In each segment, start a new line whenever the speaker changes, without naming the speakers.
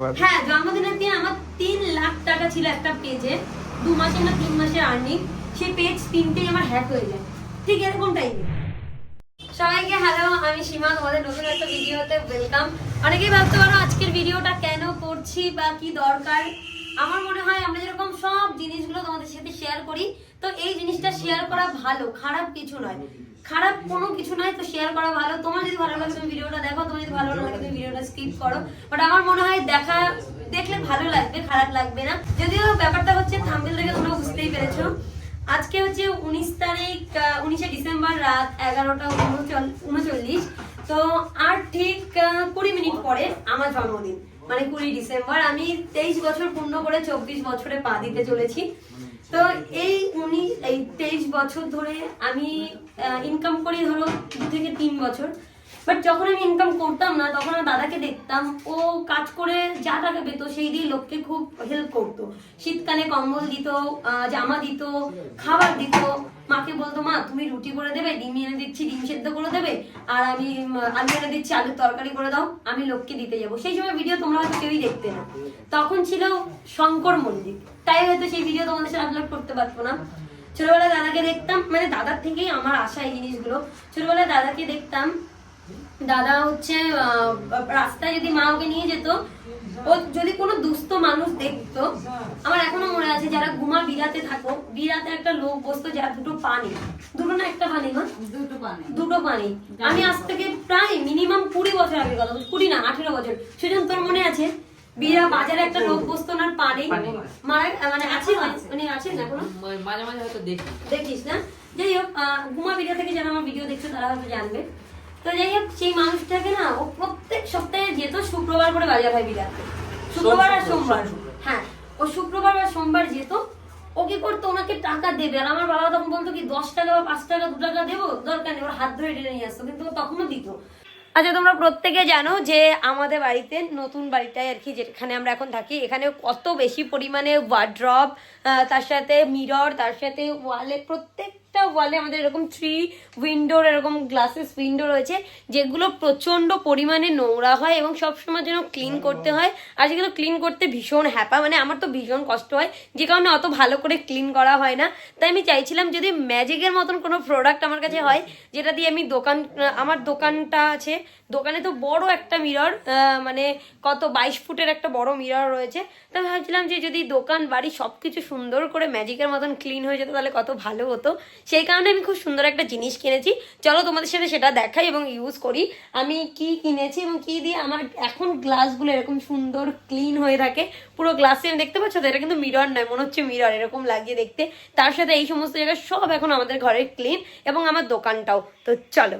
হ্যাঁ জন্মদিনের দিন আমার তিন লাখ টাকা ছিল একটা পেজে দু মাসে না তিন মাসের আর্নিং সেই পেজ তিনটেই আমার হ্যাক হয়ে যায়। ঠিক এরকম টাইমে সবাইকে হ্যালো আমি সীমা, তোমাদের নতুন একটা ভিডিওতে ওয়েলকাম অনেকেই ভাবতে পারো আজকের ভিডিওটা কেন করছি বা কি দরকার। আমার মনে হয় আমরা যেরকম সব জিনিসগুলো তোমাদের সাথে শেয়ার করি, তো এই জিনিসটা শেয়ার করা ভালো, খারাপ কিছু নয়। খারাপ কোনো কিছু নয়, তো শেয়ার করা ভালো। তোমার যদি ভালো লাগে, তুমি ভিডিওটা দেখো, তোমার যদি ভালো লাগে, তুমি ভিডিওটা স্কিপ করো। বাট আমার মনে হয় দেখা, দেখলে ভালো লাগবে, খারাপ লাগবে না। যদিও ব্যাপারটা হচ্ছে থাম্বেল থেকে তোমরা বুঝতেই পেরেছ। আজকে হচ্ছে উনিশ তারিখ উনিশে ডিসেম্বর রাত এগারোটা উনচল্লিশ। তো আর ঠিক কুড়ি মিনিট পরে আমার জন্মদিন মানে কুড়ি ডিসেম্বর। আমি তেইশ বছর পূর্ণ করে চব্বিশ বছরে পা দিতে চলেছি। তো এই উনিশ এই তেইশ বছর ধরে আমি ইনকাম করি ধরো দু থেকে তিন বছর। বাট যখন আমি ইনকাম করতাম না, তখন আমার দাদাকে দেখতাম, ও কাজ করে যা টাকা পেত, সেই দিয়ে লোককে খুব হেল্প করতো। শীতকালে কম্বল দিত জামা দিত, খাবার দিত। মাকে বলতো, মা, তুমি রুটি করে দেবে, ডিম এনে দিচ্ছি, ডিম সেদ্ধ করে দেবে, আর আমি আলু এনে দিচ্ছি আলুর তরকারি করে দাও, আমি লোককে দিতে যাব। সেই সময় ভিডিও তোমরা হয়তো কেউই দেখতে না। তখন ছিল শঙ্কর মন্দির। তাই হয়তো সেই ভিডিও তোমাদের সাথে আপলোড করতে পারতো না। ছোটবেলায় দাদাকে দেখতাম মানে দাদার থেকেই আমার আশা এই জিনিসগুলো। ছোটবেলায় দাদাকে দেখতাম দাদা হচ্ছে রাস্তায় যদি মা ওকে নিয়ে যেত ও যদি কোনো দুস্থ মানুষ দেখতো আমার এখনও মনে আছে যারা ঘুমা বিরাতে থাকো বিরাতে একটা লোক বসতো যার দুটো পানি। দুটো না একটা পানি মা?
দুটো পানি।
দুটো পানি। আমি আজ থেকে প্রায় মিনিমাম কুড়ি বছর আগে কথা বলছি কুড়ি না আঠেরো বছর। সেজন্য তোর মনে আছে? বিরা বাজারে একটা লোক বসতো ওনার পানি। মারা মানে আছে মানে আছে না কোনো
মাঝে মাঝে হয়তো দেখি।
দেখিস না? যাই হোক গুমা ভিডিও থেকে যারা আমার ভিডিও দেখছ তারা হয়তো জানবে। তো যাই হোক সেই মানুষটাকে না ও প্রত্যেক সপ্তাহে যেত শুক্রবার করে বাজার হয় বিরাতে শুক্রবার আর সোমবার। হ্যাঁ ও শুক্রবার আর সোমবার যেত। ও কি করতো? ওনাকে টাকা দেবে। আর আমার বাবা তখন বলতো কি দশ টাকা বা পাঁচ টাকা দু টাকা দেবো? দরকার নেই ওর হাত ধরে টেনে নিয়ে আসতো। কিন্তু ও তখনও দিত। আচ্ছা তোমরা প্রত্যেকে জানো যে আমাদের বাড়িতে নতুন বাড়িটায় আর কি যেখানে আমরা এখন থাকি। এখানে কত বেশি পরিমাণে ওয়ার্ড্রপ তার সাথে মিরর তার সাথে ওয়ালে প্রত্যেকটা ওয়ালে আমাদের এরকম থ্রি উইন্ডোর এরকম গ্লাসেস উইন্ডো রয়েছে, যেগুলো প্রচণ্ড পরিমাণে নোংরা হয় এবং সবসময় যেন ক্লিন করতে হয়। আর যেগুলো ক্লিন করতে ভীষণ হ্যাপা মানে আমার তো ভীষণ কষ্ট হয়, যে কারণে অত ভালো করে ক্লিন করা হয় না। তাই আমি চাইছিলাম যদি ম্যাজিকের মতন কোনো প্রোডাক্ট আমার কাছে হয়, যেটা দিয়ে আমি দোকান, আমার দোকানটা আছে, দোকানে তো বড় একটা মিরর মানে কত, বাইশ ফুটের একটা বড় মিরর রয়েছে। তো ভাবছিলাম যে যদি দোকান, বাড়ি সব কিছু সুন্দর করে ম্যাজিকের মতন ক্লিন হয়ে যেত, তাহলে কত ভালো হতো। সেই কারণে আমি খুব সুন্দর একটা জিনিস কিনেছি। চলো তোমাদের সাথে সেটা দেখাই এবং ইউজ করি। আমি কি কিনেছি এবং কি দিয়ে আমার এখন গ্লাসগুলো এরকম সুন্দর ক্লিন হয়ে থাকে। পুরো গ্লাসে আমি দেখতে পাচ্ছ তো? এটা কিন্তু মিরর নয়, মনে হচ্ছে মিরর এরকম লাগিয়ে দেখতে। তার সাথে এই সমস্ত জায়গা সব এখন আমাদের ঘরের ক্লিন এবং আমার দোকানটাও। তো চলো।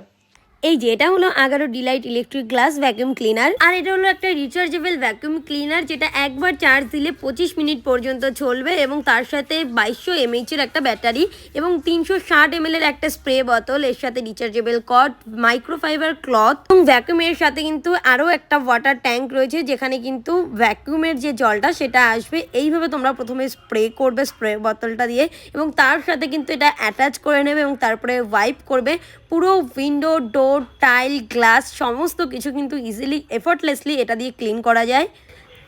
এই যে, এটা হলো Agaro delight electric glass vacuum cleaner আর এটা হলো একটা রিচার্জেবল ভ্যাকুয়াম ক্লিনার যেটা একবার চার্জ দিলে পঁচিশ মিনিট পর্যন্ত চলবে এবং তার সাথে বাইশশো এমএইচ এর একটা ব্যাটারি এবং তিনশো ষাট এম এর একটা স্প্রে বোতল এর সাথে রিচার্জেবল কট মাইক্রোফাইবার ক্লথ এবং ভ্যাকুয়ামের সাথে কিন্তু আরও একটা ওয়াটার ট্যাঙ্ক রয়েছে, যেখানে কিন্তু ভ্যাকুয়ামের যে জলটা সেটা আসবে। এইভাবে তোমরা প্রথমে স্প্রে করবে স্প্রে বোতলটা দিয়ে এবং তার সাথে কিন্তু এটা অ্যাটাচ করে নেবে এবং তারপরে ওয়াইপ করবে। পুরো উইন্ডো ডোর টাইল গ্লাস সমস্ত কিছু কিন্তু ইজিলি এফর্টলেসলি এটা দিয়ে ক্লিন করা যায়।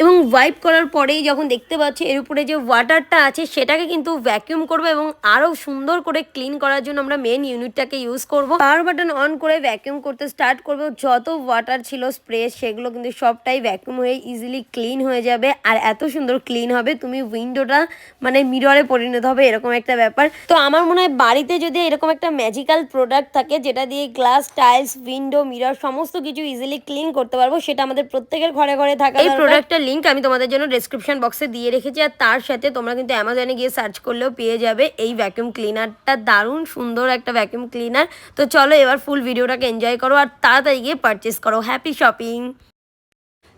এবং ওয়াইপ করার পরেই যখন দেখতে পাচ্ছি এর উপরে যে ওয়াটারটা আছে সেটাকে কিন্তু ভ্যাকিউম করব এবং আরও সুন্দর করে ক্লিন করার জন্য আমরা মেন ইউনিটটাকে ইউজ করব। পাওয়ার বাটন অন করে ভ্যাকিউম করতে স্টার্ট করবে। যত ওয়াটার ছিল স্প্রে সেগুলো কিন্তু সবটাই ভ্যাকিউম হয়ে ইজিলি ক্লিন হয়ে যাবে। আর এত সুন্দর ক্লিন হবে তুমি উইন্ডোটা মানে মিররে পরিণত হবে এরকম একটা ব্যাপার। তো আমার মনে হয় বাড়িতে যদি এরকম একটা ম্যাজিক্যাল প্রোডাক্ট থাকে যেটা দিয়ে গ্লাস টাইলস উইন্ডো মিরর সমস্ত কিছু ইজিলি ক্লিন করতে পারব সেটা আমাদের প্রত্যেকের ঘরে ঘরে থাকা এই প্রোডাক্টটার লিঙ্ক আমি তোমাদের জন্য ডেসক্রিপশন বক্সে দিয়ে রেখেছি, আর তার সাথে তোমরা কিন্তু অ্যামাজনে গিয়ে সার্চ করলেও পেয়ে যাবে এই ভ্যাকুয়াম ক্লিনারটা দারুণ সুন্দর একটা ভ্যাকুয়াম ক্লিনার তো চলো এবার ফুল ভিডিওটাকে এনজয় করো, আর তাড়াতাড়ি গিয়ে পারচেস করো। হ্যাপি শপিং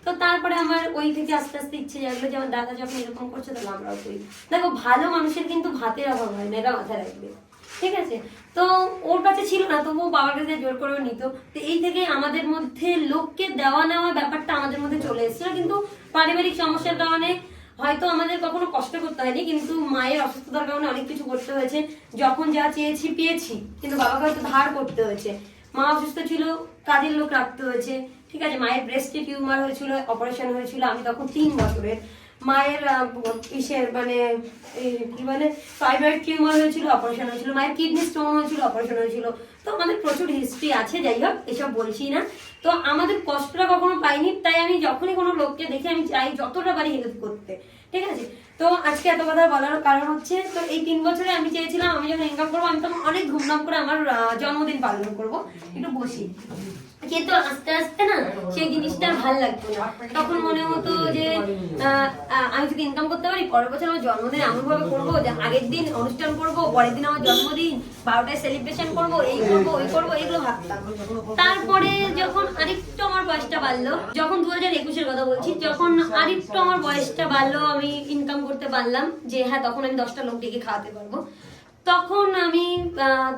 তো তারপরে আমার ওই থেকে আস্তে আস্তে ইচ্ছে জাগলো যে আমার দাদা যখন এরকম করছে তাহলে আমরাও করি। দেখো, ভালো মানুষের কিন্তু ভাতের অভাব হয় না, এটা মাথায় রাখবে। ঠিক আছে? তো ওর কাছে ছিল না, তবুও বাবার কাছে জোর করেও নিত। তো এই থেকে আমাদের মধ্যে লোককে দেওয়া নেওয়া ব্যাপারটা আমাদের মধ্যে চলে এসেছিল। কিন্তু পারিবারিক সমস্যার কারণে হয়তো আমাদের কখনো কষ্ট করতে হয়নি, কিন্তু মায়ের অসুস্থতার কারণে অনেক কিছু করতে হয়েছে। যখন যা চেয়েছি, পেয়েছি, কিন্তু বাবাকে হয়তো ধার করতে হয়েছে। মা অসুস্থ ছিল, কাজের লোক রাখতে হয়েছে। ঠিক আছে, মায়ের ব্রেস্টে টিউমার হয়েছিল অপারেশন হয়েছিল। আমি তখন তিন বছরের। মায়ের ইসের মানে কি মানে ফাইব্রয়েড টিউমার হয়েছিল অপারেশন হয়েছিল, মায়ের কিডনি স্টোন হয়েছিল অপারেশন হয়েছিল। তো আমাদের প্রচুর হিস্ট্রি আছে, যাই হোক, এসব বলছি না। তো আমাদের কষ্টটা কখনো পাইনি, তাই আমি যখনই কোনো লোককে দেখি, আমি চাই যতটা পারি হেল্প করতে। ঠিক আছে? তো আজকে এত কথা বলার কারণ হচ্ছে, তো এই তিন বছরে আমি চেয়েছিলাম আমি যখন ইনকাম করব, আমি তখন অনেক ধুমধাম করে আমার জন্মদিন পালন করব। একটু বসি। কিন্তু আস্তে আস্তে না, সেই জিনিসটা ভালো লাগতো না। তখন মনে হতো যে আমি যদি ইনকাম করতে পারি, পরের বছর আমার জন্মদিন এমন ভাবে করব যে আগের দিন অনুষ্ঠান করব, পরের দিন আমার জন্মদিন, বারোটায় সেলিব্রেশন করব, এই করব, ওই করব, এগুলো ভাবতাম। তারপরে যখন আরেকটু আমার বয়সটা বাড়লো, যখন দু হাজার একুশের কথা বলছি, যখন আরেকটু আমার বয়সটা বাড়লো, আমি ইনকাম করতে পারলাম যে হ্যাঁ তখন আমি দশটা লোক ডেকে খাওয়াতে পারব। তখন আমি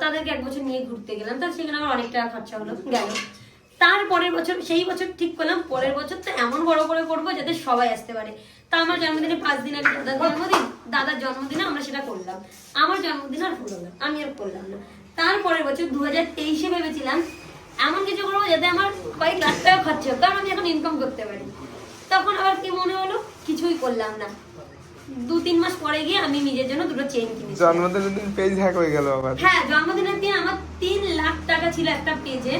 তাদেরকে এক বছর নিয়ে ঘুরতে গেলাম। তো সেখানে আমার অনেক টাকা খরচা হলো, গেল। তার পরের বছর, সেই বছর ঠিক করলাম, পরের বছর তো এমন বড় করে করব যাতে সবাই আসতে পারে। তা আমার জন্মদিনে পাঁচ দিন আগে দাদার জন্মদিন, দাদার জন্মদিনে আমরা সেটা করলাম। আমার জন্মদিন আর হলো না, আমি আর করলাম না। তারপরের বছর দু হাজার তেইশে ভেবেছিলাম, এমন কিছু করব যাতে আমার কয়েক লাখ টাকা খরচা হোক, কারণ আমি এখন ইনকাম করতে পারি। তখন আবার কি মনে হলো? কিছুই করলাম না। দু তিন মাস পরে গিয়ে আমি নিজের জন্য দুটো চেন কিনেছি।
জন্মদিনের দিন পেজ হ্যাক হয়ে গেল আবার।
হ্যাঁ জন্মদিনের দিন আমার তিন লাখ টাকা ছিল একটা পেজে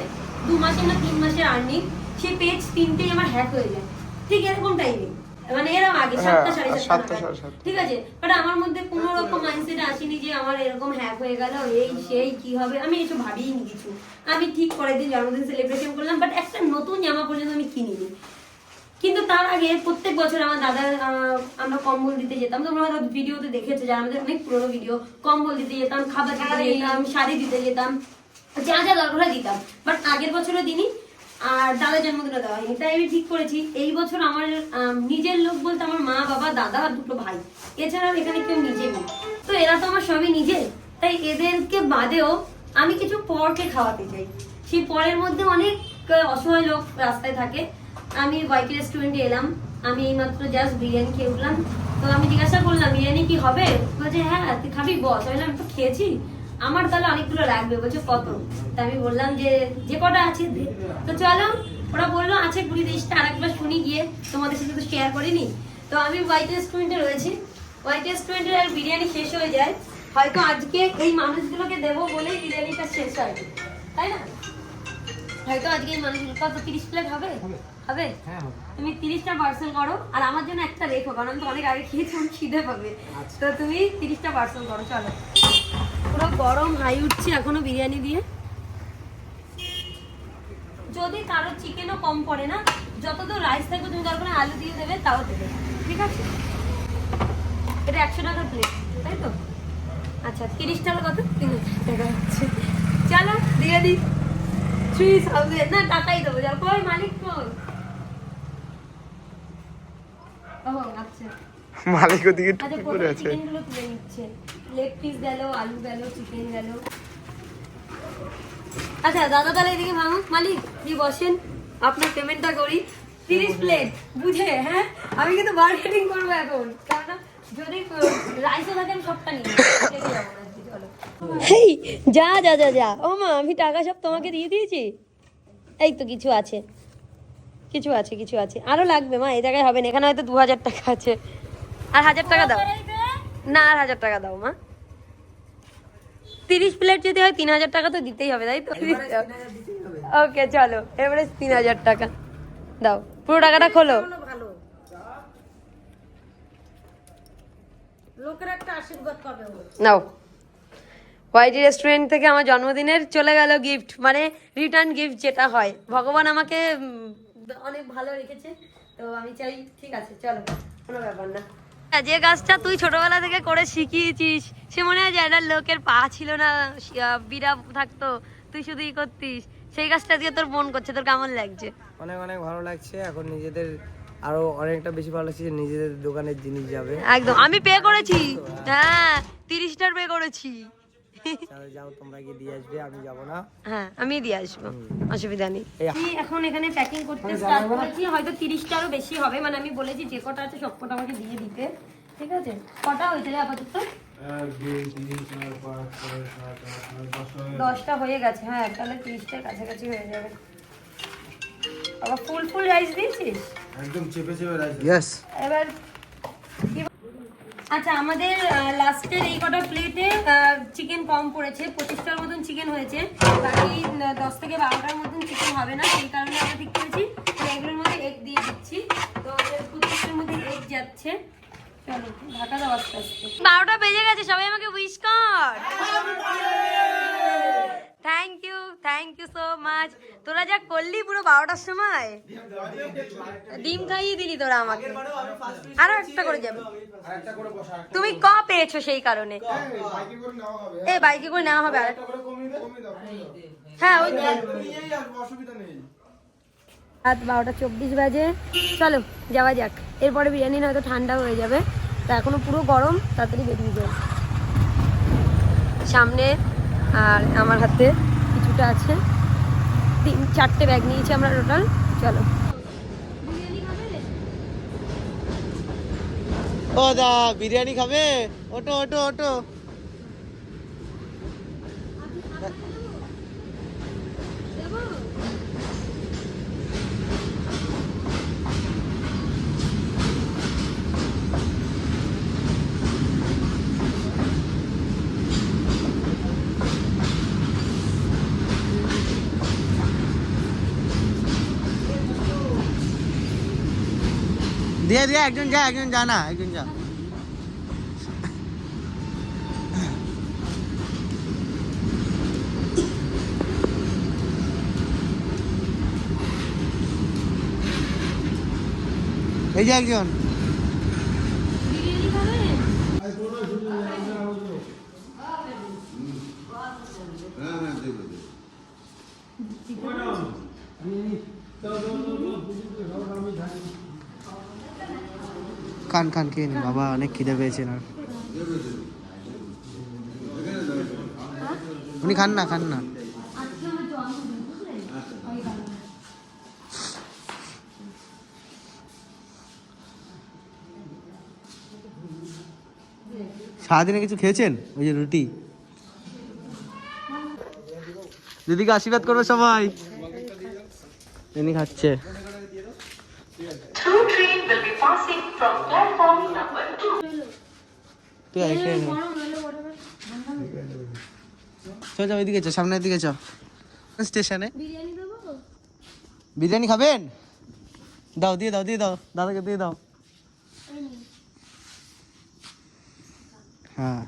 দু না তিন মাসের আর্নিং সেই পেজ তিনটেই আমার হ্যাক হয়ে যায়। ঠিক এরকম টাইমে মানে এরকম আগে
হ্যাঁ,
সাতটা সাড়ে
সাতটা।
ঠিক আছে? বাট আমার মধ্যে কোনো রকম মাইন্ডসেট আসেনি যে আমার এরকম হ্যাক হয়ে গেল এই সেই কি হবে? আমি এসব ভাবিনি কিছু। আমি ঠিক পরের দিন জন্মদিন সেলিব্রেশন করলাম বাট একটা নতুন জামা পর্যন্ত আমি কিনিনি। কিন্তু তার আগে প্রত্যেক বছর আমার দাদা আমরা কম্বল দিতে যেতাম। তোমরা হয়তো ভিডিওতে দেখেছ যারা আমাদের অনেক পুরোনো ভিডিও কম্বল দিতে যেতাম খাবার দিতে যেতাম শাড়ি দিতে যেতাম যা যা দরকার দিতাম। বাট আগের বছরও দিনই আর দাদা জন্মদিনে দেওয়া হয়নি। তাই আমি ঠিক করেছি এই বছর আমার নিজের লোক বলতে আমার মা বাবা দাদা আর দুটো ভাই। এছাড়া এখানে কেউ নিজে নেই। তো এরা তো আমার সবই নিজে। তাই এদেরকে বাদেও আমি কিছু পরকে খাওয়াতে চাই। সেই পরের মধ্যে অনেক অসহায় লোক রাস্তায় থাকে। আমি ওয়াইটি রেস্টুরেন্টে এলাম, আমি এইমাত্র জাস্ট বিরিয়ানি খেয়ে উঠলাম। তো আমি জিজ্ঞাসা করলাম, বিরিয়ানি কি হবে? বলছে হ্যাঁ তুই খাবি বস আমি আমি তো খেয়েছি। আমার তাহলে অনেকগুলো লাগবে। বলছে, কত? তা আমি বললাম যে যে কটা আছে। তো চলো, ওরা বলল, আছে কুড়ি তিরিশটা আর একবার শুনি গিয়ে। তোমাদের সাথে তো শেয়ার করিনি। তো আমি হোয়াইট রেস্টুরেন্টে রয়েছি। হোয়াইট রেস্টুরেন্টের আর বিরিয়ানি শেষ হয়ে যায়। হয়তো আজকে এই মানুষগুলোকে দেবো বলেই বিরিয়ানিটা শেষ হয়। তাই না? হয়তো আজকে এই কত তিরিশ প্লেট হবে? হবে। তুমি তিরিশটা পার্সেল করো আর আমার জন্য একটা রেখো কারণ আমি তো অনেক আগে খেয়েছি আমার খিদে পাবে। তো তুমি তিরিশটা পার্সেল করো চলো। পুরো গরম হাই উঠছে এখনও বিরিয়ানি দিয়ে। যদি কারও চিকেনও কম পড়ে না যতদূর রাইস থাকবে তুমি দরকার হলে আলু দিয়ে দেবে তাও দেবে। ঠিক আছে? এটা একশো টাকার প্লেট তাই তো? আচ্ছা তিরিশ টাকা কত তিন হাজার টাকা হচ্ছে। চলো দিয়ে দিই। থ্রি থাউজেন্ড না টাকাই দেবো যাও। কই মালিক কই? আচ্ছা।
মালিক ওদিকে
আচ্ছা
টুপি করে আছে?
চিকেনগুলো তুলে নিচ্ছে। লেগ পিস গেল আলু গেল চিকেন গেল। আচ্ছা দাদা তাহলে এদিকে ভাঙো। মালিক কি বসেন। আপনার পেমেন্টটা করি। তিরিশ প্লেট বুঝে হ্যাঁ? আমি কিন্তু মার্কেটিং করব এখন। কারণ যদি রাইসও থাকে আমি সবটা নিই হেই যা যা যা যা। ও মা আমি টাকা সব তোমাকে দিয়ে দিয়েছি? এই তো কিছু আছে। কিছু আছে কিছু আছে। আরও লাগবে মা এই জায়গায় হবে না। এখানে হয়তো দু হাজার টাকা আছে। আর হাজার টাকা দাও। না আর হাজার টাকা দাও মা। তিরিশ প্লেট যদি হয় তিন হাজার টাকা তো দিতেই হবে তাই তো? ওকে চলো। এবারে তিন হাজার টাকা। দাও। পুরো টাকাটা খোলো।
লোকের একটা আশীর্বাদ পাবে
নাও। ওয়াইটি রেস্টুরেন্ট থেকে আমার জন্মদিনের চলে গেল গিফট মানে রিটার্ন গিফট যেটা হয়। ভগবান আমাকে অনেক ভালো রেখেছে। তো আমি চাই ঠিক আছে চলো কোনো ব্যাপার না। যে গাছটা তুই ছোটবেলা থেকে করে শিখিয়েছিস সে মনে হয় যে একটা লোকের পা ছিল না বিড়া থাকতো তুই শুধু ই করতিস। সেই গাছটা দিয়ে তোর মন করছে তোর কেমন লাগছে?
অনেক অনেক ভালো লাগছে এখন নিজেদের আরও অনেকটা বেশি ভালো লাগছে নিজেদের দোকানের জিনিস যাবে।
একদম আমি পে করেছি। হ্যাঁ তিরিশটার পে করেছি।
যাও তোমরা গিয়ে দিয়ে আসবে আমি যাব না।
হ্যাঁ আমি দিয়ে আসব অসুবিধা নেই। এখন এখানে প্যাকিং করতে স্টার্ট করেছি হয়তো বেশি হবে মানে আমি বলেছি যে কটা আছে সব কটা আমাকে দিয়ে দিতে। ঠিক আছে? কটা হয়েছে রে আপাতত?
দশটা হয়ে গেছে।
হয়ে গেছে হ্যাঁ তাহলে তিরিশটার কাছাকাছি হয়ে যাবে। আবার ফুল ফুল রাইস দিয়েছিস?
একদম চেপে চেপে রাইস
এবার কি- আচ্ছা আমাদের লাস্টের এই কটা প্লেটে চিকেন কম পড়েছে পঁচিশটার মতন চিকেন হয়েছে। বাকি দশ থেকে বারোটার মতন চিকেন হবে না সেই কারণে আমরা ঠিক করেছি এগুলোর মধ্যে এগ দিয়ে দিচ্ছি। তো পঁচিশটার প্রত্যেকটার মধ্যে এগ যাচ্ছে। চলো ঢাকা দাও আস্তে আস্তে। বারোটা বেজে গেছে সবাই আমাকে উইশ কর। Thank you thank you so much তোরা যা করলি পুরো বারোটার সময়? ডিম খাইয়ে দিলি তোরা আমাকে। আরও একটা করে যাবে। তুমি ক পেয়েছ সেই কারণে? এ, বাইকে করে নেওয়া হবে আর হ্যাঁ ওই রাত বারোটা চব্বিশ বাজে। চলো, যাওয়া যাক। এরপরে বিরিয়ানি হয়তো ঠান্ডা হয়ে যাবে। তা এখনও পুরো গরম, তাড়াতাড়ি বেরিয়ে যাবে সামনে আর আমার হাতে কিছুটা আছে। তিন, চারটে ব্যাগ নিয়েছি আমরা টোটাল চলো।
ও দা, বিরিয়ানি খাবে? ওটো ওটো ওটো দিয়ে দিয়ে একজন যা একজন যা না একজন যা। এই যে একজন। খান বাবা, অনেক খিদে পেয়েছে না। উনি খান না খান না। সারাদিনে কিছু খেয়েছেন? ওই যে রুটি। দিদিকে আশীর্বাদ করবে সবাই। ইনি খাচ্ছে। তুই আয় চল যাও এদিকে চল, সামনের দিকে চল। স্টেশনে। বিরিয়ানি খাবেন? দাও, দিয়ে দাও দিয়ে দাও। দাদাকে দিয়ে দাও। হ্যাঁ।